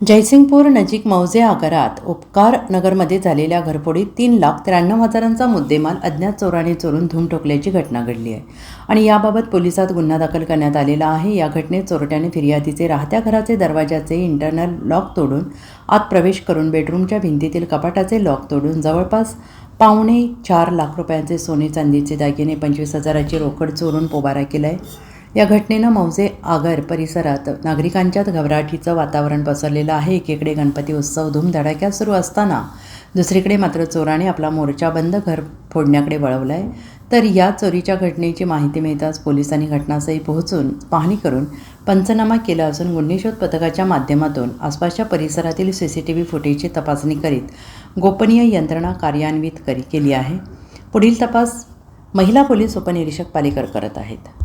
जयसिंगपूर नजीक मौजे आगारात उपकार नगरमध्ये झालेल्या घरफोडीत तीन लाख त्र्याण्णव हजारांचा मुद्देमाल अज्ञात चोराने चोरून धूम ठोकल्याची घटना घडली आहे. आणि याबाबत पोलिसात गुन्हा दाखल करण्यात आलेला आहे. या घटनेत चोरट्याने फिर्यादीचे राहत्या घराचे दरवाजाचे इंटरनल लॉक तोडून आत प्रवेश करून बेडरूमच्या भिंतीतील कपाटाचे लॉक तोडून जवळपास पावणे चार लाख रुपयांचे सोने चांदीचे दागिने पंचवीस हजाराची रोकड चोरून पोबारा केला आहे या घटनेनं मौजे आगर परिसरात नागरिकांच्यात घबराटीचं वातावरण पसरलेलं आहे. एकीकडे गणपती उत्सव धूमधडाक्यात सुरू असताना दुसरीकडे मात्र चोराने आपला मोर्चा बंद घर फोडण्याकडे वळवला आहे तर या चोरीच्या घटनेची माहिती मिळताच पोलिसांनी घटनास्थळी पोहोचून पाहणी करून पंचनामा केला असून गुन्हेशोध पथकाच्या माध्यमातून आसपासच्या परिसरातील सी सी टी व्ही फुटेजची तपासणी करीत गोपनीय यंत्रणा कार्यान्वित करी केली आहे. पुढील तपास महिला पोलीस उपनिरीक्षक पालेकर करत आहेत.